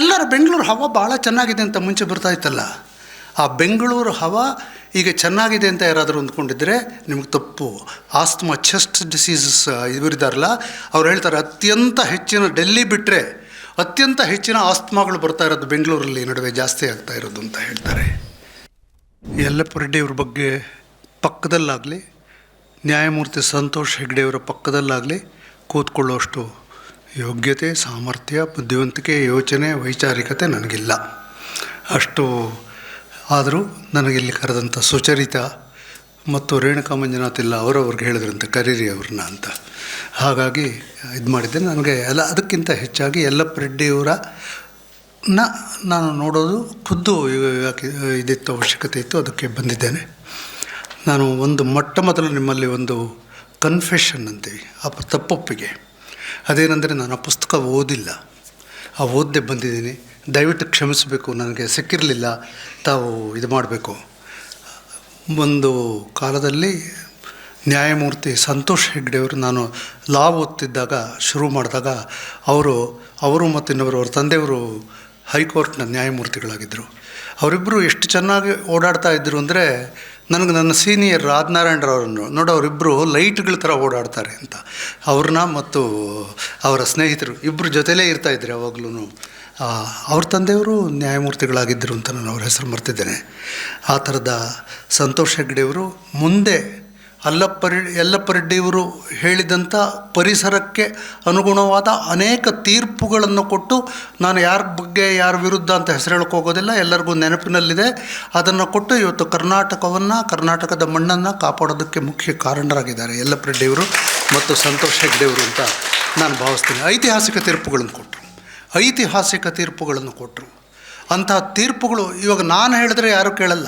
ಎಲ್ಲರ ಬೆಂಗಳೂರು ಹವಾ ಭಾಳ ಚೆನ್ನಾಗಿದೆ ಅಂತ ಮುಂಚೆ ಬರ್ತಾ ಇತ್ತಲ್ಲ. ಆ ಬೆಂಗಳೂರು ಹವಾ ಈಗ ಚೆನ್ನಾಗಿದೆ ಅಂತ ಯಾರಾದರೂ ಅಂದ್ಕೊಂಡಿದ್ರೆ ನಿಮಗೆ ತಪ್ಪು. ಆಸ್ತಮಾ ಚೆಸ್ಟ್ ಡಿಸೀಸಸ್ ಇವರಿದ್ದಾರಲ್ಲ ಅವ್ರು ಹೇಳ್ತಾರೆ ಅತ್ಯಂತ ಹೆಚ್ಚಿನ ಡೆಲ್ಲಿ ಬಿಟ್ಟರೆ ಅತ್ಯಂತ ಹೆಚ್ಚಿನ ಆಸ್ತಮಾಗಳು ಬರ್ತಾ ಇರೋದು ಬೆಂಗಳೂರಲ್ಲಿ ನಡುವೆ ಜಾಸ್ತಿ ಆಗ್ತಾ ಇರೋದು ಅಂತ ಹೇಳ್ತಾರೆ. ಯಲ್ಲಪ್ಪ ರೆಡ್ಡಿಯವ್ರ ಬಗ್ಗೆ ಪಕ್ಕದಲ್ಲಾಗಲಿ, ನ್ಯಾಯಮೂರ್ತಿ ಸಂತೋಷ್ ಹೆಗ್ಡೆಯವರ ಪಕ್ಕದಲ್ಲಾಗಲಿ ಕೂತ್ಕೊಳ್ಳೋಷ್ಟು ಯೋಗ್ಯತೆ, ಸಾಮರ್ಥ್ಯ, ಬುದ್ಧಿವಂತಿಕೆ, ಯೋಚನೆ, ವೈಚಾರಿಕತೆ ನನಗಿಲ್ಲ. ಅಷ್ಟು ಆದರೂ ನನಗಿಲ್ಲಿ ಕರೆದಂಥ ಸುಚರಿತ ಮತ್ತು ರೇಣುಕಾ ಮಂಜುನಾಥ್ ಇಲ್ಲ, ಅವರವ್ರಿಗೆ ಹೇಳಿದ್ರಂತೆ, ಕರೀರಿ ಅವ್ರನ್ನ ಅಂತ. ಹಾಗಾಗಿ ಇದು ಮಾಡಿದ್ದೆ. ನನಗೆ ಎಲ್ಲ, ಅದಕ್ಕಿಂತ ಹೆಚ್ಚಾಗಿ ಯಲ್ಲಪ್ಪ ನ ನಾನು ನೋಡೋದು, ಖುದ್ದು ಯಾಕೆ ಇದಿತ್ತು, ಅವಶ್ಯಕತೆ ಇತ್ತು, ಅದಕ್ಕೆ ಬಂದಿದ್ದೇನೆ. ನಾನು ಒಂದು ಮೊಟ್ಟ ಮೊದಲು ನಿಮ್ಮಲ್ಲಿ ಒಂದು ಕನ್ಫೆಷನ್ ಅಂತೀವಿ ಅಪ್ಪ ತಪ್ಪೊಪ್ಪಿಗೆ. ಅದೇನೆಂದರೆ ನಾನು ಆ ಪುಸ್ತಕ ಓದಿಲ್ಲ. ಆ ಓದದೆ ಬಂದಿದ್ದೀನಿ. ದಯವಿಟ್ಟು ಕ್ಷಮಿಸಬೇಕು. ನನಗೆ ಸಿಕ್ಕಿರಲಿಲ್ಲ. ತಾವು ಇದು ಮಾಡಬೇಕು. ಒಂದು ಕಾಲದಲ್ಲಿ ನ್ಯಾಯಮೂರ್ತಿ ಸಂತೋಷ್ ಹೆಗ್ಡೆಯವರು ನಾನು ಲಾ ಓದ್ತಿದ್ದಾಗ, ಶುರು ಮಾಡಿದಾಗ ಅವರು ಅವರು ಮತ್ತು ಇನ್ನೊಬ್ಬರು ಅವ್ರ ತಂದೆಯವರು ಹೈಕೋರ್ಟ್ನ ನ್ಯಾಯಮೂರ್ತಿಗಳಾಗಿದ್ದರು. ಅವರಿಬ್ಬರು ಎಷ್ಟು ಚೆನ್ನಾಗಿ ಓಡಾಡ್ತಾ ಇದ್ದರು ಅಂದರೆ ನನಗೆ ನನ್ನ ಸೀನಿಯರ್ ರಾಜನಾರಾಯಣರವರನ್ನು ನೋಡು ಅವರಿಬ್ಬರು ಲೈಟ್ಗಳ ಥರ ಓಡಾಡ್ತಾರೆ ಅಂತ. ಅವ್ರನ್ನ ಮತ್ತು ಅವರ ಸ್ನೇಹಿತರು ಇಬ್ಬರು ಜೊತೆಲೇ ಇರ್ತಾಯಿದ್ರು ಯಾವಾಗಲೂ ಅವ್ರ ತಂದೆಯವರು ನ್ಯಾಯಮೂರ್ತಿಗಳಾಗಿದ್ದರು ಅಂತ ನಾನು ಅವ್ರ ಹೆಸರು ಮರ್ತಿದ್ದೇನೆ. ಆ ಥರದ ಸಂತೋಷ್ ಹೆಗ್ಡೆಯವರು ಮುಂದೆ ಅಲ್ಲಪ್ಪ ಯಲ್ಲಪ್ಪರೆಡ್ಡಿಯವರು ಯಲ್ಲಪ್ಪ ರೆಡ್ಡಿಯವರು ಹೇಳಿದಂಥ ಪರಿಸರಕ್ಕೆ ಅನುಗುಣವಾದ ಅನೇಕ ತೀರ್ಪುಗಳನ್ನು ಕೊಟ್ಟು ನಾನು ಯಾರ ಬಗ್ಗೆ ಯಾರ ವಿರುದ್ಧ ಅಂತ ಹೆಸರು ಹೇಳಕ್ಕೆ ಹೋಗೋದಿಲ್ಲ, ಎಲ್ಲರಿಗೂ ನೆನಪಿನಲ್ಲಿದೆ. ಅದನ್ನು ಕೊಟ್ಟು ಇವತ್ತು ಕರ್ನಾಟಕವನ್ನು, ಕರ್ನಾಟಕದ ಮಣ್ಣನ್ನು ಕಾಪಾಡೋದಕ್ಕೆ ಮುಖ್ಯ ಕಾರಣರಾಗಿದ್ದಾರೆ ಯಲ್ಲಪ್ಪ ರೆಡ್ಡಿಯವರು ಮತ್ತು ಸಂತೋಷ್ ಹೆಗ್ಡೆಯವರು ಅಂತ ನಾನು ಭಾವಿಸ್ತೀನಿ. ಐತಿಹಾಸಿಕ ತೀರ್ಪುಗಳನ್ನು ಕೊಟ್ಟರು. ಐತಿಹಾಸಿಕ ತೀರ್ಪುಗಳನ್ನು ಕೊಟ್ಟರು. ಅಂತಹ ತೀರ್ಪುಗಳು ಇವಾಗ ನಾನು ಹೇಳಿದ್ರೆ ಯಾರೂ ಕೇಳಲ್ಲ.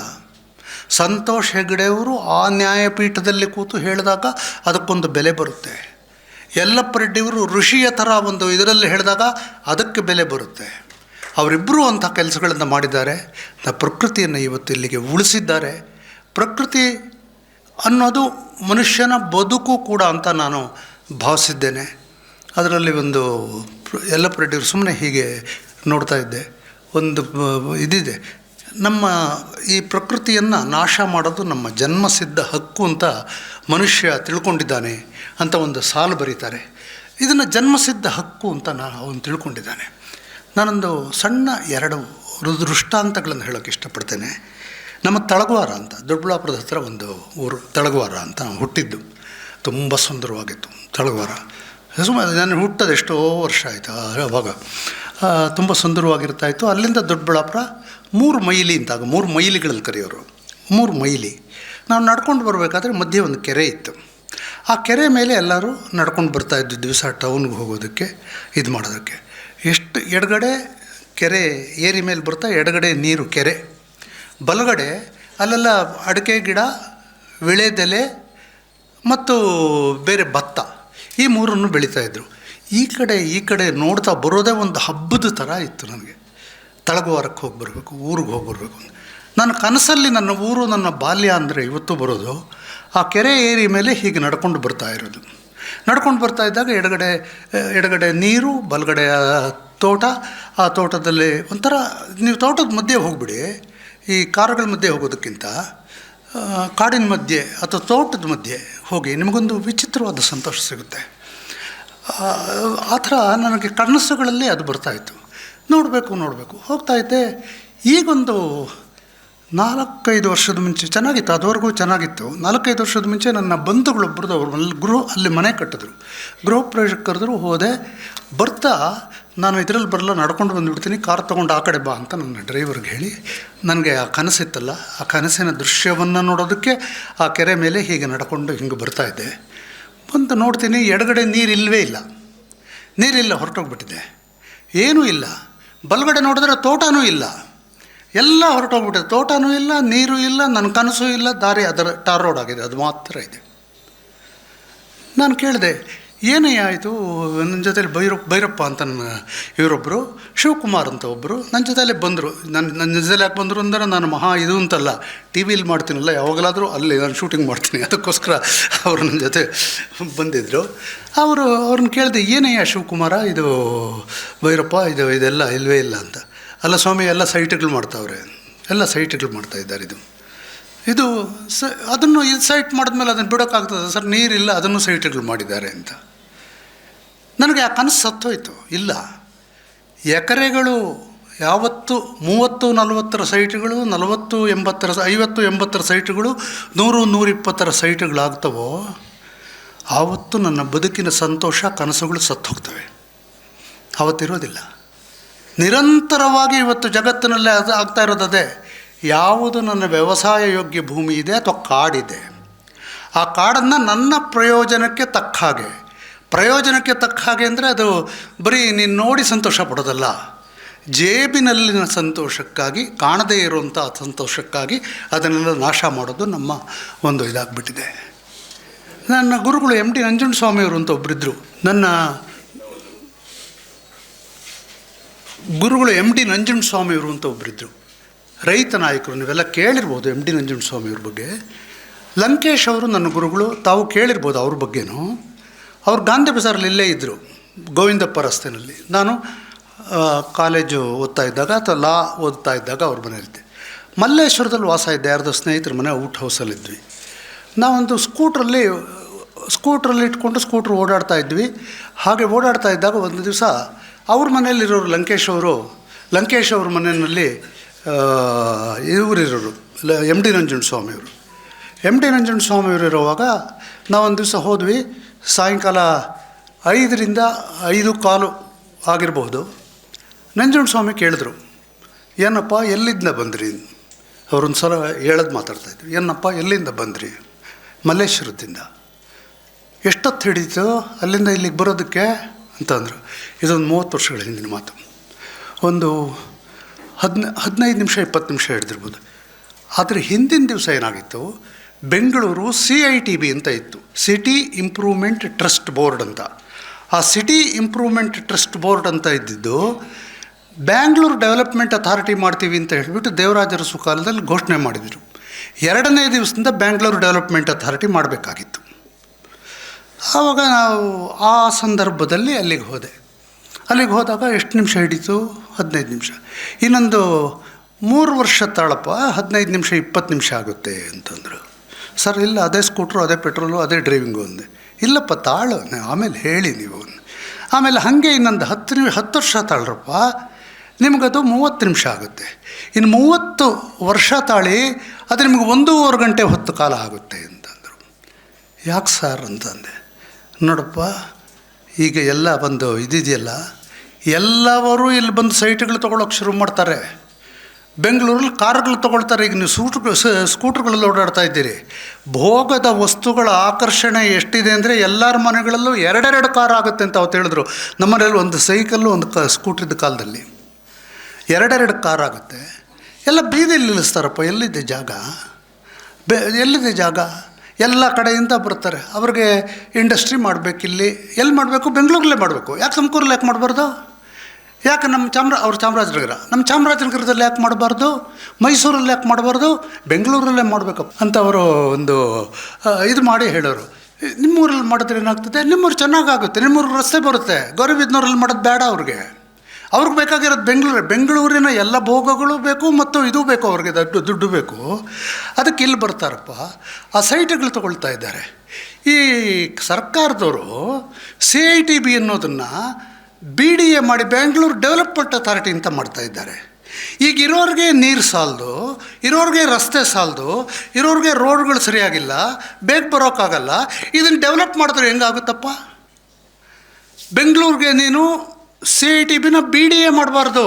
ಸಂತೋಷ್ ಹೆಗ್ಡೆಯವರು ಆ ನ್ಯಾಯಪೀಠದಲ್ಲಿ ಕೂತು ಹೇಳಿದಾಗ ಅದಕ್ಕೊಂದು ಬೆಲೆ ಬರುತ್ತೆ. ಯಲ್ಲಪ್ಪ ರೆಡ್ಡಿಯವರು ಋಷಿಯ ಥರ ಒಂದು ಇದರಲ್ಲಿ ಹೇಳಿದಾಗ ಅದಕ್ಕೆ ಬೆಲೆ ಬರುತ್ತೆ. ಅವರಿಬ್ಬರೂ ಅಂಥ ಕೆಲಸಗಳನ್ನು ಮಾಡಿದ್ದಾರೆ. ಪ್ರಕೃತಿಯನ್ನು ಇವತ್ತು ಇಲ್ಲಿಗೆ ಉಳಿಸಿದ್ದಾರೆ. ಪ್ರಕೃತಿ ಅನ್ನೋದು ಮನುಷ್ಯನ ಬದುಕು ಕೂಡ ಅಂತ ನಾನು ಭಾವಿಸಿದ್ದೇನೆ. ಅದರಲ್ಲಿ ಒಂದು ಯಲ್ಲಪ್ಪ ರೆಡ್ಡಿಯವರು ಸುಮ್ಮನೆ ಹೀಗೆ ನೋಡ್ತಾ ಇದ್ದೆ. ಒಂದು ಇದಿದೆ. ನಮ್ಮ ಈ ಪ್ರಕೃತಿಯನ್ನು ನಾಶ ಮಾಡೋದು ನಮ್ಮ ಜನ್ಮಸಿದ್ಧ ಹಕ್ಕು ಅಂತ ಮನುಷ್ಯ ತಿಳ್ಕೊಂಡಿದ್ದಾನೆ ಅಂತ ಒಂದು ಸಾಲು ಬರೀತಾರೆ. ಇದನ್ನು ಜನ್ಮಸಿದ್ಧ ಹಕ್ಕು ಅಂತ ನಾನು ಅವನು ತಿಳ್ಕೊಂಡಿದ್ದಾನೆ. ನಾನೊಂದು ಸಣ್ಣ ಎರಡು ದೃಷ್ಟಾಂತಗಳನ್ನು ಹೇಳೋಕ್ಕೆ ಇಷ್ಟಪಡ್ತೇನೆ. ನಮ್ಮ ತಳಗವಾರ ಅಂತ, ದೊಡ್ಡಬಳ್ಳಾಪುರದ ಹತ್ರ ಒಂದು ಊರು, ತಳಗವಾರ ಅಂತ ಹುಟ್ಟಿದ್ದು. ತುಂಬ ಸುಂದರವಾಗಿತ್ತು ತಳಗವಾರ. ಸುಮಾರು ನಾನು ಹುಟ್ಟೋದು ಎಷ್ಟೋ ವರ್ಷ ಆಯಿತು ಅವಾಗ. ತುಂಬ ಸುಂದರವಾಗಿರ್ತಾ ಇತ್ತು ಅಲ್ಲಿಂದ ದೊಡ್ಡಬಳ್ಳಾಪುರ ಮೂರು ಮೈಲಿ ಅಂತಾಗ ಮೂರು ಮೈಲಿಗಳಲ್ಲಿ ಕರೆಯೋರು. ಮೂರು ಮೈಲಿ. ನಾವು ನಡ್ಕೊಂಡು ಬರಬೇಕಾದ್ರೆ ಮಧ್ಯೆ ಒಂದು ಕೆರೆ ಇತ್ತು. ಆ ಕೆರೆ ಮೇಲೆ ಎಲ್ಲರೂ ನಡ್ಕೊಂಡು ಬರ್ತಾ ಇದ್ದು ದಿವಸ ಟೌನ್ಗೆ ಹೋಗೋದಕ್ಕೆ, ಇದು ಮಾಡೋದಕ್ಕೆ. ಎಷ್ಟು ಎಡಗಡೆ ಕೆರೆ ಏರಿ ಮೇಲೆ ಬರ್ತಾ, ಎಡಗಡೆ ನೀರು ಕೆರೆ. ಬಲಗಡೆ ಅಲ್ಲೆಲ್ಲ ಅಡಿಕೆ ಗಿಡ ವಿಳೆದೆಲೆ ಮತ್ತು ಬೇರೆ ಭತ್ತ. ಈ ಮೂರನ್ನು ಬೆಳೀತಾಯಿದ್ರು ಈ ಕಡೆ ಈ ಕಡೆ ನೋಡ್ತಾ ಬರೋದೇ ಒಂದು ಹಬ್ಬದ ಥರ ಇತ್ತು ನನಗೆ. ತಳಗುವಾರಕ್ಕೆ ಹೋಗಿ ಬರಬೇಕು, ಊರಿಗೆ ಹೋಗಿ ಬರಬೇಕು ನನ್ನ ಕನಸಲ್ಲಿ ನನ್ನ ಊರು, ನನ್ನ ಬಾಲ್ಯ ಅಂದರೆ ಇವತ್ತು ಬರೋದು, ಆ ಕೆರೆ ಏರಿ ಮೇಲೆ ಹೀಗೆ ನಡ್ಕೊಂಡು ಬರ್ತಾ ಇರೋದು. ನಡ್ಕೊಂಡು ಬರ್ತಾ ಇದ್ದಾಗ ಎಡಗಡೆ ಎಡಗಡೆ ನೀರು ಬಲಗಡೆ ತೋಟ, ಆ ತೋಟದಲ್ಲಿ ಒಂಥರ, ನೀವು ತೋಟದ ಮಧ್ಯೆ ಹೋಗ್ಬಿಡಿ, ಈ ಕಾರುಗಳ ಮಧ್ಯೆ ಹೋಗೋದಕ್ಕಿಂತ ಕಾಡಿನ ಮಧ್ಯೆ ಅಥವಾ ತೋಟದ ಮಧ್ಯೆ ಹೋಗಿ ನಿಮಗೊಂದು ವಿಚಿತ್ರವಾದ ಸಂತೋಷ ಸಿಗುತ್ತೆ. ಆ, ಥರ ನನಗೆ ಕನಸುಗಳಲ್ಲಿ ಅದು ಬರ್ತಾಯಿತ್ತು ನೋಡಬೇಕು ನೋಡಬೇಕು. ಹೋಗ್ತಾ ಇದ್ದೆ. ಈಗೊಂದು ನಾಲ್ಕೈದು ವರ್ಷದ ಮುಂಚೆ ಚೆನ್ನಾಗಿತ್ತು ಅದುವರೆಗೂ ಚೆನ್ನಾಗಿತ್ತು. ನಾಲ್ಕೈದು ವರ್ಷದ ಮುಂಚೆ ನನ್ನ ಬಂಧುಗಳೊಬ್ಬರದ್ದು ಅವ್ರು ಅಲ್ಲಿ ಗೃಹ ಅಲ್ಲಿ ಮನೆ ಕಟ್ಟಿದ್ರು. ಗೃಹ ಪ್ರವೇಶಕ್ಕೆ ಕರೆದ್ರು ಹೋದೆ. ಬರ್ತಾ ನಾನು ಇದರಲ್ಲಿ ಬರಲ್ಲ, ನಡ್ಕೊಂಡು ಬಂದುಬಿಡ್ತೀನಿ, ಕಾರ್ ತೊಗೊಂಡು ಆ ಕಡೆ ಬಾ ಅಂತ ನನ್ನ ಡ್ರೈವರ್ಗೆ ಹೇಳಿ, ನನಗೆ ಆ ಕನಸಿತ್ತಲ್ಲ, ಆ ಕನಸಿನ ದೃಶ್ಯವನ್ನು ನೋಡೋದಕ್ಕೆ ಆ ಕೆರೆ ಮೇಲೆ ಹೀಗೆ ನಡ್ಕೊಂಡು ಹಿಂಗೆ ಬರ್ತಾ ಇದ್ದೆ. ಬಂದು ನೋಡ್ತೀನಿ, ಎಡಗಡೆ ನೀರು ಇಲ್ಲವೇ ಇಲ್ಲ. ನೀರಿಲ್ಲ, ಹೊರಟೋಗ್ಬಿಟ್ಟಿದೆ. ಏನೂ ಇಲ್ಲ. ಬಲಗಡೆ ನೋಡಿದ್ರೆ ತೋಟನೂ ಇಲ್ಲ. ಎಲ್ಲ ಹೊರಟೋಗ್ಬಿಟ್ಟಿದೆ. ತೋಟನೂ ಇಲ್ಲ, ನೀರು ಇಲ್ಲ, ನನ್ನ ಕನಸು ಇಲ್ಲ, ದಾರಿ ಅದರ, ಟಾರ್ ರೋಡ್ ಆಗಿದೆ, ಅದು ಮಾತ್ರ ಇದೆ. ನಾನು ಕೇಳಿದೆ ಏನೇ ಆಯಿತು, ನನ್ನ ಜೊತೇಲಿ ಭೈರ ಭೈರಪ್ಪ ಅಂತ ನನ್ನ ಇವರೊಬ್ಬರು ಶಿವಕುಮಾರ್ ಅಂತ ಒಬ್ಬರು ನನ್ನ ಜೊತೆಯಲ್ಲೇ ಬಂದರು. ನನ್ನ ನನ್ನ ಜೊತೆಲಿ ಯಾಕೆ ಬಂದರು ಅಂದರೆ ನಾನು ಮಹಾ ಇದು ಅಂತಲ್ಲ ಟಿ ವಿಲಿ ಮಾಡ್ತೀನಲ್ಲ, ಯಾವಾಗಲಾದರೂ ಅಲ್ಲಿ ನಾನು ಶೂಟಿಂಗ್ ಮಾಡ್ತೀನಿ. ಅದಕ್ಕೋಸ್ಕರ ಅವರು ನನ್ನ ಜೊತೆ ಬಂದಿದ್ದರು ಅವರು, ಅವ್ರನ್ನ ಕೇಳಿದೆ ಏನಯ್ಯ ಶಿವಕುಮಾರ, ಇದು ಭೈರಪ್ಪ, ಇದು, ಇದೆಲ್ಲ ಇಲ್ಲವೇ ಇಲ್ಲ ಅಂತ. ಅಲ್ಲ ಸ್ವಾಮಿ, ಎಲ್ಲ ಸೈಟ್ಗಳು ಮಾಡ್ತಾವ್ರೆ. ಎಲ್ಲ ಸೈಟ್ಗಳು ಮಾಡ್ತಾ ಇದ್ದಾರೆ ಇದು. ಇದು ಸ, ಅದನ್ನು ಇದು ಸೈಟ್ ಮಾಡಿದ್ಮೇಲೆ ಅದನ್ನು ಬಿಡೋಕ್ಕಾಗ್ತದೆ ಸರ್? ನೀರಿಲ್ಲ, ಅದನ್ನು ಸೈಟ್ಗಳು ಮಾಡಿದ್ದಾರೆ ಅಂತ. ನನಗೆ ಆ ಕನಸು ಸತ್ತೋಯ್ತು. ಇಲ್ಲ. ಎಕರೆಗಳು ಯಾವತ್ತು ಮೂವತ್ತು, ನಲವತ್ತರ ಸೈಟ್ಗಳು, ನಲವತ್ತು, ಎಂಬತ್ತರ, ಐವತ್ತು, ಎಂಬತ್ತರ ಸೈಟ್ಗಳು, ನೂರು, ನೂರಿಪ್ಪತ್ತರ ಸೈಟ್ಗಳಾಗ್ತವೋ, ಆವತ್ತು ನನ್ನ ಬದುಕಿನ ಸಂತೋಷ, ಕನಸುಗಳು ಸತ್ತು ಹೋಗ್ತವೆ ಆವತ್ತಿರೋದಿಲ್ಲ. ನಿರಂತರವಾಗಿ ಇವತ್ತು ಜಗತ್ತಿನಲ್ಲೇ ಅದು ಆಗ್ತಾ ಇರೋದದೇ, ಯಾವುದು ನನ್ನ ವ್ಯವಸಾಯ ಯೋಗ್ಯ ಭೂಮಿ ಇದೆ ಅಥವಾ ಕಾಡಿದೆ? ಆ ಕಾಡನ್ನು ನನ್ನ ಪ್ರಯೋಜನಕ್ಕೆ ತಕ್ಕ ಹಾಗೆ ಪ್ರಯೋಜನಕ್ಕೆ ತಕ್ಕ ಹಾಗೆ ಅಂದರೆ ಅದು ಬರೀ ನೀನು ನೋಡಿ ಸಂತೋಷ ಪಡೋದಲ್ಲ. ಜೇಬಿನಲ್ಲಿನ ಸಂತೋಷಕ್ಕಾಗಿ, ಕಾಣದೇ ಇರುವಂಥ ಸಂತೋಷಕ್ಕಾಗಿ ಅದನ್ನೆಲ್ಲ ನಾಶ ಮಾಡೋದು ನಮ್ಮ ಒಂದು ಇದಾಗ್ಬಿಟ್ಟಿದೆ. ನನ್ನ ಗುರುಗಳು ಎಂ ಡಿ ಸ್ವಾಮಿ ಸ್ವಾಮಿಯವರು ಅಂತ ಒಬ್ಬರಿದ್ದರು ನನ್ನ ಗುರುಗಳು ಎಂ ಡಿ ಸ್ವಾಮಿ ಸ್ವಾಮಿಯವರು ಅಂತ ಒಬ್ಬರಿದ್ದರು ರೈತ ನಾಯಕರು, ನೀವೆಲ್ಲ ಕೇಳಿರ್ಬೋದು ಎಂ ಡಿ ನಂಜುಂಡಸ್ವಾಮಿಯವ್ರ ಬಗ್ಗೆ. ಲಂಕೇಶ್ ಅವರು ನನ್ನ ಗುರುಗಳು, ತಾವು ಕೇಳಿರ್ಬೋದು ಅವ್ರ ಬಗ್ಗೆನೂ. ಅವ್ರು ಗಾಂಧಿ ಬಜಾರಲ್ಲಿ ಇಲ್ಲೇ ಇದ್ದರು ಗೋವಿಂದಪ್ಪ ರಸ್ತೆಯಲ್ಲಿ ನಾನು ಕಾಲೇಜು ಓದ್ತಾ ಇದ್ದಾಗ ಅಥವಾ ಲಾ ಓದ್ತಾ ಇದ್ದಾಗ ಅವ್ರ ಮನೆಯಲ್ಲಿದ್ದೆ. ಮಲ್ಲೇಶ್ವರದಲ್ಲಿ ವಾಸ ಇದ್ದೆ, ಯಾರ್ದೋ ಸ್ನೇಹಿತರ ಮನೆ ಔಟ್ ಹೌಸಲ್ಲಿದ್ವಿ. ನಾವೊಂದು ಸ್ಕೂಟ್ರಲ್ಲಿ ಸ್ಕೂಟ್ರಲ್ಲಿ ಇಟ್ಕೊಂಡು ಸ್ಕೂಟ್ರ್ ಓಡಾಡ್ತಾ ಇದ್ವಿ. ಹಾಗೆ ಓಡಾಡ್ತಾ ಇದ್ದಾಗ ಒಂದು ದಿವಸ ಅವ್ರ ಮನೆಯಲ್ಲಿರೋರು ಲಂಕೇಶ್ ಅವರು, ಲಂಕೇಶ್ ಅವ್ರ ಮನೆಯಲ್ಲಿ ಇವರಿರೋರು ಎಂ ಡಿ ಸ್ವಾಮಿ ಸ್ವಾಮಿಯವರು. ಎಂ ಡಿ ನಂಜುಂಡ ಸ್ವಾಮಿಯವರು ಇರುವಾಗ ನಾವೊಂದು ದಿವಸ ಹೋದ್ವಿ. ಸಾಯಂಕಾಲ ಐದರಿಂದ ಐದು ಕಾಲು ಆಗಿರಬಹುದು ನಂಜುಂಡ ಸ್ವಾಮಿ ಕೇಳಿದ್ರು, ಏನಪ್ಪ, ಎಲ್ಲಿಂದ ಬಂದ್ರಿ? ಅವ್ರೊಂದು ಸಲ ಹೇಳೋದು ಮಾತಾಡ್ತಾಯಿದ್ರು ಏನಪ್ಪ, ಎಲ್ಲಿಂದ ಬಂದ್ರಿ? ಮಲ್ಲೇಶ್ವರದಿಂದ. ಎಷ್ಟೊತ್ತು ಹಿಡೀತು ಅಲ್ಲಿಂದ ಇಲ್ಲಿಗೆ ಬರೋದಕ್ಕೆ? ಅಂತಂದರು ಇದೊಂದು ಮೂವತ್ತು ವರ್ಷಗಳ ಹಿಂದಿನ ಮಾತು. ಒಂದು ಹದಿನ, ಹದಿನೈದು ನಿಮಿಷ, ಇಪ್ಪತ್ತು ನಿಮಿಷ ಹಿಡಿದಿರ್ಬೋದು. ಆದರೆ ಹಿಂದಿನ ದಿವಸ ಏನಾಗಿತ್ತು? Bengaluru C I T B ಅಂತ ಇತ್ತು. ಸಿಟಿ ಇಂಪ್ರೂವ್ಮೆಂಟ್ ಟ್ರಸ್ಟ್ ಬೋರ್ಡ್ ಅಂತ. ಆ ಸಿಟಿ ಇಂಪ್ರೂವ್ಮೆಂಟ್ ಟ್ರಸ್ಟ್ ಬೋರ್ಡ್ ಅಂತ ಇದ್ದಿದ್ದು ಬ್ಯಾಂಗ್ಳೂರು ಡೆವಲಪ್ಮೆಂಟ್ ಅಥಾರಿಟಿ ಮಾಡ್ತೀವಿ ಅಂತ ಹೇಳಿಬಿಟ್ಟು ದೇವರಾಜರ ಸುಕಾಲದಲ್ಲಿ ಘೋಷಣೆ ಮಾಡಿದರು. ಎರಡನೇ ದಿವಸದಿಂದ ಬ್ಯಾಂಗ್ಳೂರು ಡೆವಲಪ್ಮೆಂಟ್ ಅಥಾರಿಟಿ ಮಾಡಬೇಕಾಗಿತ್ತು. ಆವಾಗ ನಾವು ಆ ಸಂದರ್ಭದಲ್ಲಿ ಅಲ್ಲಿಗೆ ಹೋದೆ. ಅಲ್ಲಿಗೆ ಹೋದಾಗ ಎಷ್ಟು ನಿಮಿಷ ಹಿಡಿತು? ಹದಿನೈದು ನಿಮಿಷ. ಇನ್ನೊಂದು ಮೂರು ವರ್ಷ ತಾಳಪ್ಪ, ಹದಿನೈದು ನಿಮಿಷ ಇಪ್ಪತ್ತು ನಿಮಿಷ ಆಗುತ್ತೆ ಅಂತಂದರು. ಸರ್, ಇಲ್ಲ, ಅದೇ ಸ್ಕೂಟ್ರು, ಅದೇ ಪೆಟ್ರೋಲು, ಅದೇ ಡ್ರೈವಿಂಗು ಅಂದೆ. ಇಲ್ಲಪ್ಪ, ತಾಳು. ಆಮೇಲೆ ಹೇಳಿ ನೀವು. ಆಮೇಲೆ ಹಾಗೆ ಇನ್ನೊಂದು ಹತ್ತು ನಿಮಿಷ ಹತ್ತು ವರ್ಷ ತಾಳ್ರಪ್ಪ. ನಿಮಗದು ಮೂವತ್ತು ನಿಮಿಷ ಆಗುತ್ತೆ. ಇನ್ನು ಮೂವತ್ತು ವರ್ಷ ತಾಳಿ, ಅದು ನಿಮಗೆ ಒಂದೂವರೆ ಗಂಟೆ ಹೊತ್ತು ಕಾಲ ಆಗುತ್ತೆ ಅಂತಂದರು. ಯಾಕೆ ಸರ್ ಅಂತಂದೆ. ನೋಡಪ್ಪ, ಈಗ ಎಲ್ಲ ಬಂದು ಇದಿದೆಯಲ್ಲ. ಎಲ್ಲವರು ಇಲ್ಲಿ ಬಂದು ಸೈಟ್ಗಳು ತೊಗೊಳಕ್ಕೆ ಶುರು ಮಾಡ್ತಾರೆ. ಬೆಂಗಳೂರಲ್ಲಿ ಕಾರ್ಗಳು ತೊಗೊಳ್ತಾರೆ. ಈಗ ನೀವು ಸೂಟ್ರು ಸ್ಕೂಟ್ರ್ಗಳಲ್ಲಿ ಓಡಾಡ್ತಾ ಇದ್ದೀರಿ. ಭೋಗದ ವಸ್ತುಗಳ ಆಕರ್ಷಣೆ ಎಷ್ಟಿದೆ ಅಂದರೆ ಎಲ್ಲರ ಮನೆಗಳಲ್ಲೂ ಎರಡೆರಡು ಕಾರ್ ಆಗುತ್ತೆ ಅಂತ ಅವತ್ತು ಹೇಳಿದ್ರು. ನಮ್ಮನೇಲಿ ಒಂದು ಸೈಕಲ್ಲು, ಒಂದು ಕ, ಸ್ಕೂಟ್ರಿದ್ದ ಕಾಲದಲ್ಲಿ. ಎರಡೆರಡು ಕಾರ್ ಆಗುತ್ತೆ. ಎಲ್ಲ ಬೀದಿಯಲ್ಲಿ ನಿಲ್ಲಿಸ್ತಾರಪ್ಪ, ಎಲ್ಲಿದೆ ಜಾಗ? ಬೆ, ಎಲ್ಲಿದೆ ಜಾಗ? ಎಲ್ಲ ಕಡೆಯಿಂದ ಬರ್ತಾರೆ. ಅವ್ರಿಗೆ ಇಂಡಸ್ಟ್ರಿ ಮಾಡಬೇಕಿಲ್ಲಿ. ಎಲ್ಲಿ ಮಾಡಬೇಕು? ಬೆಂಗಳೂರಲ್ಲೇ ಮಾಡಬೇಕು. ಯಾಕೆ ತುಮಕೂರಲ್ಲಿ ಯಾಕೆ ಮಾಡಬಾರ್ದು? ಯಾಕೆ ನಮ್ಮ ಚಾಮರ, ಅವ್ರ ಚಾಮರಾಜನಗರ? ನಮ್ಮ ಚಾಮರಾಜನಗರದಲ್ಲಿ ಯಾಕೆ ಮಾಡಬಾರ್ದು? ಮೈಸೂರಲ್ಲಿ ಯಾಕೆ ಮಾಡಬಾರ್ದು? ಬೆಂಗಳೂರಲ್ಲೇ ಮಾಡಬೇಕಪ್ಪ ಅಂತ ಅವರು ಒಂದು ಇದು ಮಾಡಿ ಹೇಳೋರು. ನಿಮ್ಮೂರಲ್ಲಿ ಮಾಡಿದ್ರೆ ಏನಾಗ್ತದೆ? ನಿಮ್ಮೂರು ಚೆನ್ನಾಗಾಗುತ್ತೆ, ನಿಮ್ಮೂರು ರಸ್ತೆ ಬರುತ್ತೆ. ಗೌರಿಬಿದ್ನೂರಲ್ಲಿ ಮಾಡೋದು ಬೇಡ ಅವ್ರಿಗೆ. ಅವ್ರಿಗೆ ಬೇಕಾಗಿರೋದು ಬೆಂಗಳೂರು. ಬೆಂಗಳೂರಿನ ಎಲ್ಲ ಭೋಗಗಳು ಬೇಕು ಮತ್ತು ಇದು ಬೇಕು ಅವ್ರಿಗೆ, ದುಡ್ಡು ದುಡ್ಡು ಬೇಕು. ಅದಕ್ಕೆ ಇಲ್ಲಿ ಬರ್ತಾರಪ್ಪ. ಆ ಸೈಟ್ಗಳು ತಗೊಳ್ತಾ ಇದ್ದಾರೆ. ಈ ಸರ್ಕಾರದವರು ಸಿ ಐ ಟಿ ಬಿ ಅನ್ನೋದನ್ನು ಬಿ ಡಿ ಎ ಮಾಡಿ ಬ್ಯಾಂಗ್ಳೂರು ಡೆವಲಪ್ಮೆಂಟ್ ಅಥಾರಿಟಿ ಅಂತ ಮಾಡ್ತಾ ಇದ್ದಾರೆ. ಈಗ ಇರೋರಿಗೆ ನೀರು ಸಾಲದು, ಇರೋರಿಗೆ ರಸ್ತೆ ಸಾಲದು, ಇರೋರಿಗೆ ರೋಡ್ಗಳು ಸರಿಯಾಗಿಲ್ಲ, ಬೇಗ ಬರೋಕ್ಕಾಗಲ್ಲ, ಇದನ್ನು ಡೆವಲಪ್ ಮಾಡಿದ್ರೆ ಹೆಂಗಾಗುತ್ತಪ್ಪ? ಬೆಂಗಳೂರಿಗೆ ನೀನು ಸಿ ಐ ಟಿ ಬಿನ ಬಿ ಡಿ ಎ ಮಾಡಬಾರ್ದು.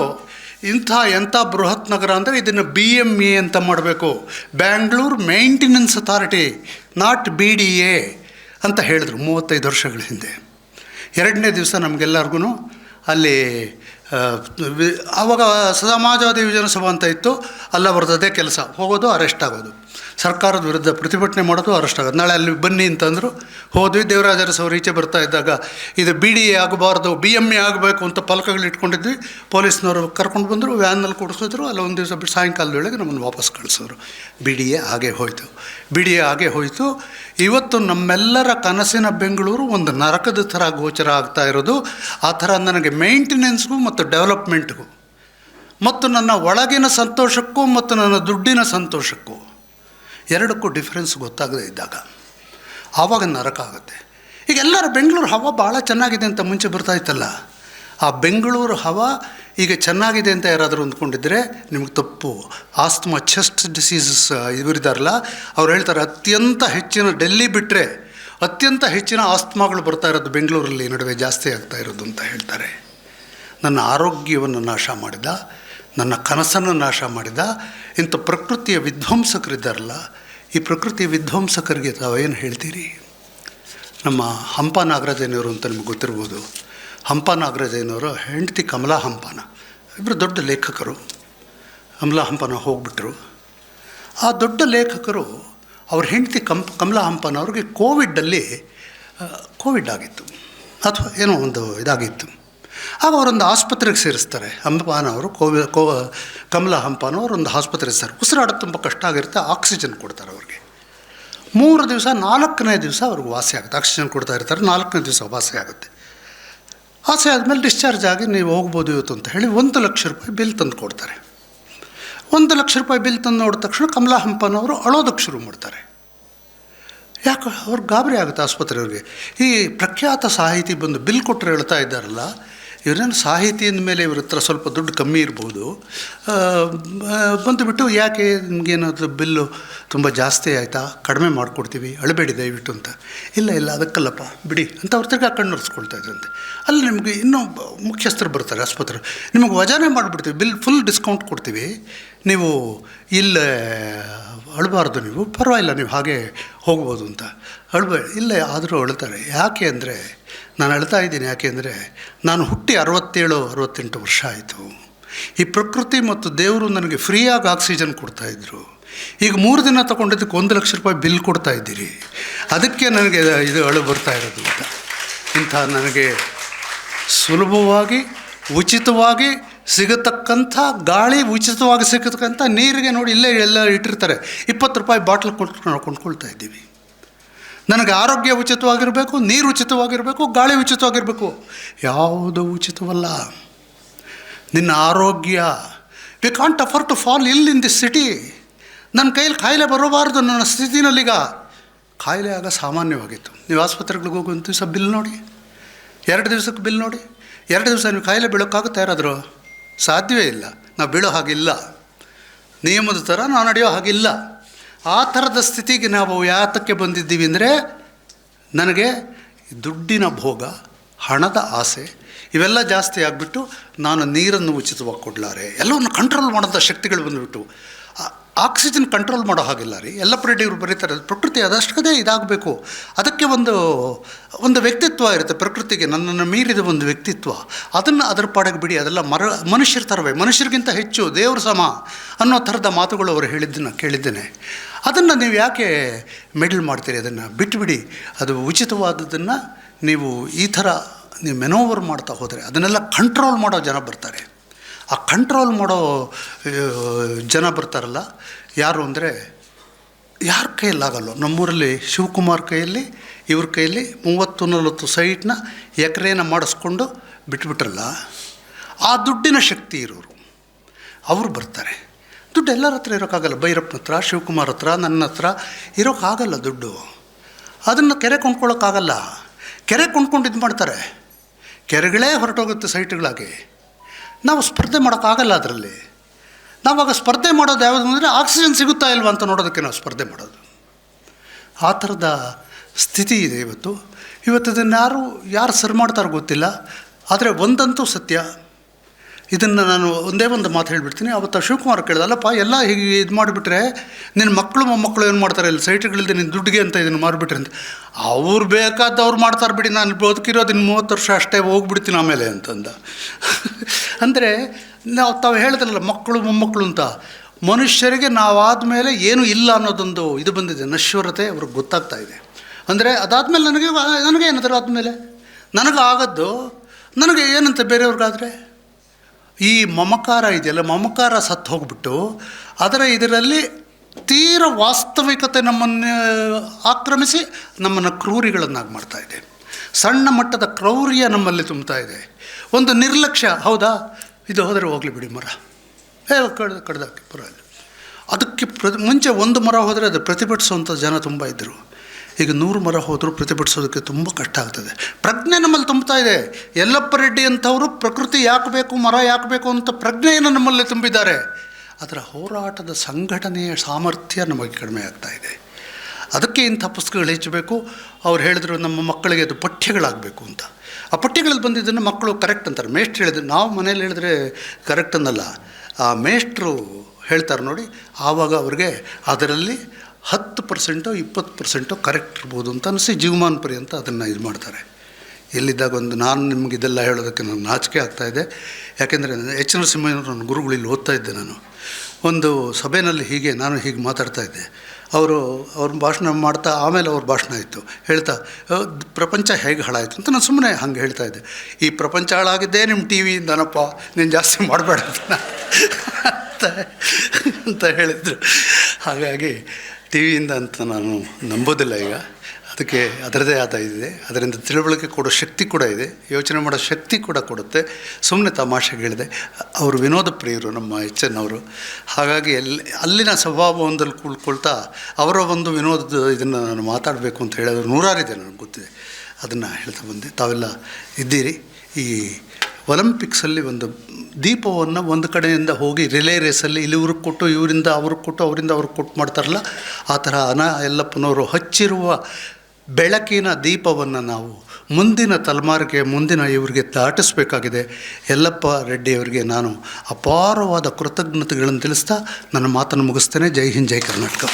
ಇಂಥ, ಎಂಥ ಬೃಹತ್ ನಗರ ಅಂದರೆ ಇದನ್ನು ಬಿ ಎಂ ಎ ಅಂತ ಮಾಡಬೇಕು. Bangalore maintenance authority not B D A ಅಂತ ಹೇಳಿದ್ರು ಮೂವತ್ತೈದು ವರ್ಷಗಳ ಹಿಂದೆ. ಎರಡನೇ ದಿವಸ ನಮಗೆಲ್ಲರಿಗೂ ಅಲ್ಲಿ ಆವಾಗ ಸಮಾಜವಾದಿ ವಿಧಾನಸಭಾ ಅಂತ ಇತ್ತು, ಅಲ್ಲ ಬರ್ತದೆ ಕೆಲಸ. ಹೋಗೋದು, ಅರೆಸ್ಟ್ ಆಗೋದು. ಸರ್ಕಾರದ ವಿರುದ್ಧ ಪ್ರತಿಭಟನೆ ಮಾಡೋದು ಅರೆಸ್ಟ್ ಆಗೋದು. ನಾಳೆ ಅಲ್ಲಿ ಬನ್ನಿ ಅಂತಂದರು, ಹೋದ್ವಿ ದೇವರಾಜರ ಅವರು ಈಚೆ ಬರ್ತಾ ಇದ್ದಾಗ, ಇದು ಬಿ ಡಿ ಎ ಆಗಬಾರ್ದು, ಬಿ ಎಂ ಎ ಆಗಬೇಕು ಅಂತ ಫಲಕಗಳು ಇಟ್ಕೊಂಡಿದ್ವಿ. ಪೊಲೀಸ್ನವರು ಕರ್ಕೊಂಡು ಬಂದರು ವ್ಯಾನಲ್ಲಿ ಕೂಡಿಸಿದ್ರು ಅಲ್ಲಿ ಒಂದು ದಿವಸ ಬಿಟ್ಟು ಸಾಯಂಕಾಲದೊಳಗೆ ನಮ್ಮನ್ನು ವಾಪಸ್ ಕಳಿಸಿದ್ರು. ಬಿ ಡಿ ಎ ಹಾಗೆ ಹೋಯಿತು. ಬಿ ಡಿ ಎ ಹಾಗೆ ಹೋಯಿತು. ಇವತ್ತು ನಮ್ಮೆಲ್ಲರ ಕನಸಿನ ಬೆಂಗಳೂರು ಒಂದು ನರಕದ ಥರ ಗೋಚರ ಆಗ್ತಾ ಇರೋದು. ಆ ಥರ ನನಗೆ ಮೇಂಟೆನೆನ್ಸ್ಗೂ ಮತ್ತು ಡೆವಲಪ್ಮೆಂಟ್ಗೂ, ಮತ್ತು ನನ್ನ ಒಳಗಿನ ಸಂತೋಷಕ್ಕೂ ಮತ್ತು ನನ್ನ ದುಡ್ಡಿನ ಸಂತೋಷಕ್ಕೂ ಎರಡಕ್ಕೂ ಡಿಫ್ರೆನ್ಸ್ ಗೊತ್ತಾಗದೇ ಇದ್ದಾಗ ಆವಾಗ ನರಕ ಆಗುತ್ತೆ. ಈಗ ಎಲ್ಲರೂ ಬೆಂಗಳೂರು ಹವಾ ಭಾಳ ಚೆನ್ನಾಗಿದೆ ಅಂತ ಮುಂಚೆ ಬರ್ತಾ ಇತ್ತಲ್ಲ? ಆ ಬೆಂಗಳೂರು ಹವಾ ಈಗ ಚೆನ್ನಾಗಿದೆ ಅಂತ ಯಾರಾದರೂ ಅಂದ್ಕೊಂಡಿದ್ರೆ ನಿಮಗೆ ತಪ್ಪು. ಆಸ್ತಮಾ ಚೆಸ್ಟ್ ಡಿಸೀಸಸ್ ಇವರಿದಾರಲ್ಲ ಅವ್ರು ಹೇಳ್ತಾರೆ ಅತ್ಯಂತ ಹೆಚ್ಚಿನ ಡೆಲ್ಲಿ ಬಿಟ್ಟರೆ ಅತ್ಯಂತ ಹೆಚ್ಚಿನ ಆಸ್ತಮಾಗಳು ಬರ್ತಾ ಇರೋದು ಬೆಂಗಳೂರಲ್ಲಿ ನಡುವೆ ಜಾಸ್ತಿ ಆಗ್ತಾ ಇರೋದು ಅಂತ ಹೇಳ್ತಾರೆ. ನನ್ನ ಆರೋಗ್ಯವನ್ನು ನಾಶ ಮಾಡಿದ ನನ್ನ ಕನಸನ್ನು ನಾಶ ಮಾಡಿದ. ಇಂಥ ಪ್ರಕೃತಿಯ ವಿಧ್ವಂಸಕರಿದ್ದಾರಲ್ಲ, ಈ ಪ್ರಕೃತಿಯ ವಿಧ್ವಂಸಕರಿಗೆ ತಾವೇನು ಹೇಳ್ತೀರಿ? ನಮ್ಮ ಹಂಪ ನಾಗರಾಜನವರು ಅಂತ ನಿಮ್ಗೆ ಗೊತ್ತಿರ್ಬೋದು. ಹಂಪ ನಾಗರಾಜನವರು ಹೆಂಡತಿ ಕಮಲಾ ಹಂಪನ ಇಬ್ಬರು ದೊಡ್ಡ ಲೇಖಕರು. ಕಮಲಾ ಹಂಪನ ಹೋಗ್ಬಿಟ್ರು. ಆ ದೊಡ್ಡ ಲೇಖಕರು ಅವ್ರ ಹೆಂಡತಿ ಕಂ, ಕಮಲಾ ಹಂಪನವ್ರಿಗೆ ಕೋವಿಡ್ಡಲ್ಲಿ ಅಲ್ಲಿ ಕೋವಿಡ್ ಆಗಿತ್ತು. ಅಥವಾ ಏನೋ ಒಂದು ಇದಾಗಿತ್ತು. ಆಗ ಅವರೊಂದು ಆಸ್ಪತ್ರೆಗೆ ಸೇರಿಸ್ತಾರೆ. ಹಂಪಾನವರು ಕೋವಿ, ಕೋ, ಕಮಲಾ ಹಂಪನವರು ಒಂದು ಆಸ್ಪತ್ರೆಗೆ ಸರ್ ಉಸಿರಾಡೋದು ತುಂಬ ಕಷ್ಟ ಆಗಿರುತ್ತೆ, ಆಕ್ಸಿಜನ್ ಕೊಡ್ತಾರೆ ಅವ್ರಿಗೆ. ಮೂರು ದಿವಸ, ನಾಲ್ಕನೇ ದಿವಸ ಅವ್ರಿಗೆ ವಾಸಿ ಆಗುತ್ತೆ. ಆಕ್ಸಿಜನ್ ಕೊಡ್ತಾ ಇರ್ತಾರೆ, ನಾಲ್ಕನೇ ದಿವಸ ವಾಸಿ ಆಗುತ್ತೆ. ವಾಸಿ ಆದಮೇಲೆ ಡಿಸ್ಚಾರ್ಜ್ ಆಗಿ ನೀವು ಹೋಗ್ಬೋದು ಇವತ್ತು ಅಂತ ಹೇಳಿ ಒಂದು ಲಕ್ಷ ರೂಪಾಯಿ ಬಿಲ್ ತಂದು ಕೊಡ್ತಾರೆ. ಒಂದು ಲಕ್ಷ ರೂಪಾಯಿ ಬಿಲ್ ತಂದು ನೋಡಿದ ತಕ್ಷಣ ಕಮಲಾ ಹಂಪನವರು ಅಳೋದಕ್ಕೆ ಶುರು ಮಾಡ್ತಾರೆ. ಯಾಕೆ ಅವ್ರಿಗೆ ಗಾಬರಿ ಆಗುತ್ತೆ ಆಸ್ಪತ್ರೆಯವ್ರಿಗೆ ಈ ಪ್ರಖ್ಯಾತ ಸಾಹಿತಿ ಬಂದು ಬಿಲ್ ಕೊಟ್ಟರೆ ಹೇಳ್ತಾ ಇದ್ದಾರಲ್ಲ ಇವರೇನು ಸಾಹಿತಿ ಮೇಲೆ ಇವ್ರ ಹತ್ರ ಸ್ವಲ್ಪ ದುಡ್ಡು ಕಮ್ಮಿ ಇರ್ಬೋದು. ಬಂದುಬಿಟ್ಟು ಯಾಕೆ ನಿಮಗೇನಾದರೂ ಬಿಲ್ಲು ತುಂಬ ಜಾಸ್ತಿ ಆಯಿತಾ? ಕಡಿಮೆ ಮಾಡಿಕೊಡ್ತೀವಿ, ಅಳಬೇಡಿ ದಯವಿಟ್ಟು ಅಂತ. ಇಲ್ಲ ಇಲ್ಲ, ಅದಕ್ಕಲ್ಲಪ್ಪ, ಬಿಡಿ ಅಂತ ಅವ್ರ ತಿರ್ಗಿ ಕಣ್ಣೊರೆಸ್ಕೊಳ್ತಾ ಇದ್ದಂತೆ ಅಲ್ಲಿ ನಿಮಗೆ ಇನ್ನೂ ಮುಖ್ಯಸ್ಥರು ಬರ್ತಾರೆ, ಆಸ್ಪತ್ರೆ. ನಿಮಗೆ ವಜಾನೆ ಮಾಡಿಬಿಡ್ತೀವಿ, ಬಿಲ್ ಫುಲ್ ಡಿಸ್ಕೌಂಟ್ ಕೊಡ್ತೀವಿ. ನೀವು ಇಲ್ಲೇ ಅಳಬಾರ್ದು ನೀವು, ಪರವಾಗಿಲ್ಲ, ನೀವು ಹಾಗೆ ಹೋಗ್ಬೋದು ಅಂತ. ಅಳಬೇಡಿ ಇಲ್ಲ ಆದರೂ ಅಳ್ತಾರೆ. ಯಾಕೆ ಅಂದರೆ ನಾನು ಅಳ್ತಾ ಇದ್ದೀನಿ ಯಾಕೆಂದರೆ ನಾನು ಹುಟ್ಟಿ ಅರವತ್ತೇಳು, ಅರವತ್ತೆಂಟು ವರ್ಷ ಆಯಿತು. ಈ ಪ್ರಕೃತಿ ಮತ್ತು ದೇವರು ನನಗೆ ಫ್ರೀಯಾಗಿ ಆಕ್ಸಿಜನ್ ಕೊಡ್ತಾಯಿದ್ರು ಈಗ ಮೂರು ದಿನ ತೊಗೊಂಡಿದ್ದಕ್ಕೆ ಒಂದು ಲಕ್ಷ ರೂಪಾಯಿ ಬಿಲ್ ಕೊಡ್ತಾ ಇದ್ದೀರಿ. ಅದಕ್ಕೆ ನನಗೆ ಇದು ಅಳು ಬರ್ತಾ ಇರೋದು ಅಂತ. ಇಂಥ ನನಗೆ ಸುಲಭವಾಗಿ, ಉಚಿತವಾಗಿ ಸಿಗತಕ್ಕಂಥ, ಗಾಳಿ ಉಚಿತವಾಗಿ ಸಿಗತಕ್ಕಂಥ ನೀರಿಗೆ ನೋಡಿ ಇಲ್ಲೇ ಎಲ್ಲ ಇಟ್ಟಿರ್ತಾರೆ. ಇಪ್ಪತ್ತು ರೂಪಾಯಿ ಬಾಟ್ಲ್ ನಾವು ಕೊಂಡ್ಕೊಳ್ತಾ ಇದ್ದೀವಿ. ನನಗೆ ಆರೋಗ್ಯ ಉಚಿತವಾಗಿರಬೇಕು, ನೀರು ಉಚಿತವಾಗಿರಬೇಕು, ಗಾಳಿ ಉಚಿತವಾಗಿರಬೇಕು. ಯಾವುದು ಉಚಿತವಲ್ಲ. ನಿನ್ನ ಆರೋಗ್ಯ we can't afford to fall ill in this city ನನ್ನ ಕೈಯಲ್ಲಿ ಕಾಯಿಲೆ ಬರಬಾರ್ದು ನನ್ನ ಸ್ಥಿತಿನಲ್ಲೀಗ. ಕಾಯಿಲೆ ಆಗ ಸಾಮಾನ್ಯವಾಗಿತ್ತು. ನೀವು ಆಸ್ಪತ್ರೆಗಳಿಗೆ ಒಂದು ದಿವಸ ಬಿಲ್ ನೋಡಿ. ಎರಡು ದಿವಸಕ್ಕೆ ಬಿಲ್ ನೋಡಿ. ಎರಡು ದಿವಸ ನೀವು ಕಾಯಿಲೆ ಬೀಳೋಕ್ಕಾಗುತ್ತೆ ಯಾರಾದರೂ? ಸಾಧ್ಯವೇ ಇಲ್ಲ. ನಾವು ಬೀಳೋ ಹಾಗಿಲ್ಲ. ನಿಯಮದ ಥರ ನಾವು ನಡೆಯೋ ಹಾಗಿಲ್ಲ. ಆ ಥರದ ಸ್ಥಿತಿಗೆ ನಾವು ಯಾತಕ್ಕೆ ಬಂದಿದ್ದೀವಿ ಅಂದರೆ ನನಗೆ ದುಡ್ಡಿನ ಭೋಗ, ಹಣದ ಆಸೆ ಇವೆಲ್ಲ ಜಾಸ್ತಿ ಆಗಿಬಿಟ್ಟು ನಾನು ನೀರನ್ನು ಉಚಿತವಾಗಿ ಕೊಡಲಾರೆ. ಎಲ್ಲವನ್ನು ಕಂಟ್ರೋಲ್ ಮಾಡೋಂಥ ಶಕ್ತಿಗಳು ಬಂದುಬಿಟ್ಟು. ಆಕ್ಸಿಜನ್ ಕಂಟ್ರೋಲ್ ಮಾಡೋ ಹಾಗಿಲ್ಲ ರೀ. ಎಲ್ಲ ಇವರು ಬರೀತಾರೆ. ಪ್ರಕೃತಿ ಅದಷ್ಟೇ ಇದಾಗಬೇಕು. ಅದಕ್ಕೆ ಒಂದು ಒಂದು ವ್ಯಕ್ತಿತ್ವ ಇರುತ್ತೆ ಪ್ರಕೃತಿಗೆ. ನನ್ನನ್ನು ಮೀರಿದ ಒಂದು ವ್ಯಕ್ತಿತ್ವ. ಅದನ್ನು ಅದರ ಪಾಡಿಗೆ ಬಿಡಿ. ಅದೆಲ್ಲ ಮರ, ಮನುಷ್ಯರ ಥರವೇ. ಮನುಷ್ಯರಿಗಿಂತ ಹೆಚ್ಚು ದೇವ್ರ ಸಮ ಅನ್ನೋ ಥರದ ಮಾತುಗಳು ಅವರು ಹೇಳಿದ್ದನ್ನು ಕೇಳಿದ್ದೇನೆ. ಅದನ್ನು ನೀವು ಯಾಕೆ ಮೆಡಲ್ ಮಾಡ್ತೀರಿ? ಅದನ್ನು ಬಿಟ್ಟುಬಿಡಿ ಅದು ಉಚಿತವಾದದ್ದನ್ನು ನೀವು ಈ ಥರ ನೀವು ಮೆನೋವರ್ ಮಾಡ್ತಾ ಹೋದರೆ ಅದನ್ನೆಲ್ಲ ಕಂಟ್ರೋಲ್ ಮಾಡೋ ಜನ ಬರ್ತಾರೆ. ಆ ಕಂಟ್ರೋಲ್ ಮಾಡೋ ಜನ ಬರ್ತಾರಲ್ಲ, ಯಾರು ಅಂದರೆ ಯಾರ ಕೈಯಲ್ಲಾಗಲ್ಲ. ನಮ್ಮೂರಲ್ಲಿ ಶಿವಕುಮಾರ್ ಕೈಯಲ್ಲಿ, ಇವ್ರ ಕೈಯಲ್ಲಿ ಮೂವತ್ತು ನಲವತ್ತು ಸೈಟ್ನ ಎಕರೆನ ಮಾಡಿಸ್ಕೊಂಡು ಬಿಟ್ಬಿಟ್ರಲ್ಲ, ಆ ದುಡ್ಡಿನ ಶಕ್ತಿ ಇರೋರು. ಅವರು ಬರ್ತಾರೆ. ದುಡ್ಡು ಎಲ್ಲರ ಹತ್ರ ಇರೋಕ್ಕಾಗಲ್ಲ. ಭೈರಪ್ಪನ ಹತ್ರ, ಶಿವಕುಮಾರ್ ಹತ್ರ, ನನ್ನ ಹತ್ರ ಇರೋಕ್ಕಾಗಲ್ಲ ದುಡ್ಡು. ಅದನ್ನು ಕೆರೆ ಕೊಂಡ್ಕೊಳ್ಳೋಕ್ಕಾಗಲ್ಲ ಕೆರೆ ಕೊಂಡ್ಕೊಂಡು ಇದು ಮಾಡ್ತಾರೆ ಕೆರೆಗಳೇ ಹೊರಟೋಗುತ್ತೆ ಸೈಟ್ಗಳಾಗಿ. ನಾವು ಸ್ಪರ್ಧೆ ಮಾಡೋಕ್ಕಾಗಲ್ಲ ಅದರಲ್ಲಿ. ನಾವಾಗ ಸ್ಪರ್ಧೆ ಮಾಡೋದು ಯಾವುದು ಅಂದರೆ ಆಕ್ಸಿಜನ್ ಸಿಗುತ್ತಾ ಇಲ್ವಾ ಅಂತ ನೋಡೋದಕ್ಕೆ ನಾವು ಸ್ಪರ್ಧೆ ಮಾಡೋದು. ಆ ಥರದ ಸ್ಥಿತಿ ಇದೆ ಇವತ್ತು. ಇವತ್ತು ಇದನ್ನು ಯಾರು ಯಾರು ಸರಿ ಮಾಡ್ತಾರೋ ಗೊತ್ತಿಲ್ಲ. ಆದರೆ ಒಂದಂತೂ ಸತ್ಯ. ಇದನ್ನು ನಾನು ಒಂದೇ ಒಂದು ಮಾತು ಹೇಳಿಬಿಡ್ತೀನಿ. ಅವತ್ತು ಶಿವಕುಮಾರ್ ಕೇಳಿದಲ್ಲಪ್ಪ ಎಲ್ಲ ಹೀಗೆ ಇದು ಮಾಡಿಬಿಟ್ರೆ ನಿನ್ನ ಮಕ್ಕಳು ಮೊಮ್ಮಕ್ಕಳು ಏನು ಮಾಡ್ತಾರೆ ಇಲ್ಲಿ? ಸೈಟ್ಗಳಿಲ್ಲದೆ ನಿನ್ನ ದುಡ್ಡಿಗೆ ಅಂತ ಇದನ್ನು ಮಾಡಿಬಿಟ್ರೆ ಅಂತ. ಅವ್ರು ಬೇಕಾದವ್ರು ಮಾಡ್ತಾರೆ ಬಿಡಿ, ನಾನು ಬದುಕಿರೋದು ಇನ್ನು ಮೂವತ್ತು ವರ್ಷ ಅಷ್ಟೇ ಹೋಗ್ಬಿಡ್ತೀನಿ ಆಮೇಲೆ ಅಂತಂದ. ಅಂದರೆ ನಾವು ತಾವು ಹೇಳಿದ್ರಲ್ಲ ಮಕ್ಕಳು ಮೊಮ್ಮಕ್ಕಳು ಅಂತ. ಮನುಷ್ಯರಿಗೆ ನಾವಾದ ಮೇಲೆ ಏನು ಇಲ್ಲ ಅನ್ನೋದೊಂದು ಇದು ಬಂದಿದೆ, ನಶ್ವರತೆ ಅವ್ರಿಗೆ ಗೊತ್ತಾಗ್ತಾ ಇದೆ. ಅಂದರೆ ಅದಾದಮೇಲೆ ನನಗೆ ನನಗೆ ಏನಾದರೂ ಆದಮೇಲೆ? ನನಗೆ ಆಗದ್ದು ನನಗೆ ಏನಂತ ಬೇರೆಯವ್ರಿಗಾದರೆ? ಈ ಮಮಕಾರ ಇದೆಯಲ್ಲ, ಮಮಕಾರ ಸತ್ತು ಹೋಗ್ಬಿಟ್ಟು ಅದರ ಇದರಲ್ಲಿ ತೀರ ವಾಸ್ತವಿಕತೆ ನಮ್ಮನ್ನು ಆಕ್ರಮಿಸಿ ನಮ್ಮನ್ನು ಕ್ರೂರಿಗಳನ್ನಾಗಿ ಮಾಡ್ತಾ ಇದೆ. ಸಣ್ಣ ಮಟ್ಟದ ಕ್ರೌರ್ಯ ನಮ್ಮಲ್ಲಿ ತುಂಬ್ತಾ ಇದೆ. ಒಂದು ನಿರ್ಲಕ್ಷ್ಯ, ಹೌದಾ? ಇದು ಹೋದರೆ ಹೋಗಲಿ ಬಿಡಿ ಮರ. ಏ, ಕಡ್ದು, ಕಡ್ದಾಕಿ, ಪರವಾಗಿಲ್ಲ. ಅದಕ್ಕೆ ಪ್ರ ಮುಂಚೆ ಒಂದು ಮರ ಹೋದರೆ ಅದು ಪ್ರತಿಭಟಿಸುವಂಥ ಜನ ತುಂಬ ಇದ್ದರು. ಈಗ ನೂರು ಮರ ಹೋದರೂ ಪ್ರತಿಭಟಿಸೋದಕ್ಕೆ ತುಂಬ ಕಷ್ಟ ಆಗ್ತದೆ. ಪ್ರಜ್ಞೆ ನಮ್ಮಲ್ಲಿ ತುಂಬ್ತಾ ಇದೆ. ಯಲ್ಲಪ್ಪ ರೆಡ್ಡಿ ಅಂಥವರು ಪ್ರಕೃತಿ ಯಾಕೆ ಬೇಕು, ಮರ ಯಾಕೆ ಬೇಕು ಅಂತ ಪ್ರಜ್ಞೆಯನ್ನು ನಮ್ಮಲ್ಲಿ ತುಂಬಿದ್ದಾರೆ. ಅದರ ಹೋರಾಟದ ಸಂಘಟನೆಯ ಸಾಮರ್ಥ್ಯ ನಮಗೆ ಕಡಿಮೆ ಆಗ್ತಾ ಇದೆ. ಅದಕ್ಕೆ ಇಂಥ ಪುಸ್ತಕಗಳು ಹೆಚ್ಚಬೇಕು. ಅವ್ರು ಹೇಳಿದ್ರು ನಮ್ಮ ಮಕ್ಕಳಿಗೆ ಅದು ಪಠ್ಯಗಳಾಗಬೇಕು ಅಂತ. ಆ ಪಠ್ಯಗಳಲ್ಲಿ ಬಂದಿದ್ದನ್ನು ಮಕ್ಕಳು ಕರೆಕ್ಟ್ ಅಂತಾರೆ. ಮೇಷ್ಟ್ರು ಹೇಳಿದ್ರು, ನಾವು ಮನೇಲಿ ಹೇಳಿದ್ರೆ ಕರೆಕ್ಟ್ ಅನ್ನಲ್ಲ. ಆ ಮೇಷ್ಟ್ರು ಹೇಳ್ತಾರೆ ನೋಡಿ, ಆವಾಗ ಅವ್ರಿಗೆ ಅದರಲ್ಲಿ ಹತ್ತು ಪರ್ಸೆಂಟು ಇಪ್ಪತ್ತು ಪರ್ಸೆಂಟು ಕರೆಕ್ಟ್ ಇರ್ಬೋದು ಅಂತ ಅನಿಸಿ ಜೀವಮಾನ ಪರ್ಯಂತ ಅದನ್ನು ಇದು ಮಾಡ್ತಾರೆ. ಎಲ್ಲಿದ್ದಾಗ ಒಂದು ನಾನು ನಿಮ್ಗೆ ಇದೆಲ್ಲ ಹೇಳೋದಕ್ಕೆ ನಾನು ನಾಚಿಕೆ ಆಗ್ತಾಯಿದೆ ಯಾಕೆಂದರೆ ಎಚ್ ನರಸಿಂಹಯ್ಯನವರು ನನ್ನ ಗುರುಗಳು ಇಲ್ಲಿ ಓದ್ತಾ ಇದ್ದೆ ನಾನು. ಒಂದು ಸಭೆಯಲ್ಲಿ ಹೀಗೆ ನಾನು ಹೀಗೆ ಮಾತಾಡ್ತಾ ಇದ್ದೆ. ಅವರು ಅವ್ರ ಭಾಷಣ ಮಾಡ್ತಾ ಆಮೇಲೆ ಅವ್ರ ಭಾಷಣ ಆಯಿತು. ಹೇಳ್ತಾ "ಅ, ಪ್ರಪಂಚ ಹೇಗೆ ಹಾಳಾಯಿತು? ಅಂತ ನಾನು ಸುಮ್ಮನೆ ಹಂಗೆ ಹೇಳ್ತಾ ಇದ್ದೆ. ಈ ಪ್ರಪಂಚ ಹಾಳಾಗಿದ್ದೇ ನಿಮ್ಮ ಟಿ ವಿಯಿಂದನಪ್ಪ ನೀನು ಜಾಸ್ತಿ ಮಾಡಬೇಡ ಅಂತ ಅಂತ ಹೇಳಿದರು. ಹಾಗಾಗಿ ಟಿ ವಿಯಿಂದ ಅಂತ ನಾನು ನಂಬೋದಿಲ್ಲ ಈಗ. ಅದಕ್ಕೆ ಅದರದೇ ಆದ ಇದೆ ಅದರಿಂದ ತಿಳುವಳಿಕೆ ಕೊಡೋ ಶಕ್ತಿ ಕೂಡ ಇದೆ. ಯೋಚನೆ ಮಾಡೋ ಶಕ್ತಿ ಕೂಡ ಕೊಡುತ್ತೆ. ಸುಮ್ಮನೆ ತಮಾಷೆಗೆ ಹೇಳಿದೆ ಅವರು ವಿನೋದ ಪ್ರಿಯರು ನಮ್ಮ ಎಚ್ ಎನ್ ಅವರು ಹಾಗಾಗಿ ಎಲ್ಲಿ ಅಲ್ಲಿನ ಸ್ವಭಾವವೊಂದಲ್ಲಿ ಕೂಳ್ಕೊಳ್ತಾ ಅವರ ಒಂದು ವಿನೋದದ ಇದನ್ನು ನಾನು ಮಾತಾಡಬೇಕು ಅಂತ ಹೇಳಿದ್ರು ನೂರಾರಿದೆ ನನಗೆ ಗೊತ್ತಿದೆ. ಅದನ್ನು ಹೇಳ್ತಾ ಬಂದೆ. ತಾವೆಲ್ಲ ಇದ್ದೀರಿ. ಈ ಒಲಿಂಪಿಕ್ಸಲ್ಲಿ ಒಂದು ದೀಪವನ್ನು ಒಂದು ಕಡೆಯಿಂದ ಹೋಗಿ ರಿಲೇ ರೇಸಲ್ಲಿ ಇಲ್ಲಿವ್ರಿಗೆ ಕೊಟ್ಟು, ಇವರಿಂದ ಅವ್ರಿಗೆ ಕೊಟ್ಟು, ಅವರಿಂದ ಅವ್ರಿಗೆ ಕೊಟ್ಟು ಮಾಡ್ತಾರಲ್ಲ, ಆ ಥರ ಅನ ಯಲ್ಲಪ್ಪನವರು ಹಚ್ಚಿರುವ ಬೆಳಕಿನ ದೀಪವನ್ನು ನಾವು ಮುಂದಿನ ತಲೆಮಾರಿಗೆ, ಮುಂದಿನ ಇವರಿಗೆ ದಾಟಿಸಬೇಕಾಗಿದೆ. ಯಲ್ಲಪ್ಪ ರೆಡ್ಡಿಯವರಿಗೆ ನಾನು ಅಪಾರವಾದ ಕೃತಜ್ಞತೆಗಳನ್ನು ತಿಳಿಸ್ತಾ ನನ್ನ ಮಾತನ್ನು ಮುಗಿಸ್ತೇನೆ. ಜೈ ಹಿಂದ್, ಜೈ ಕರ್ನಾಟಕ.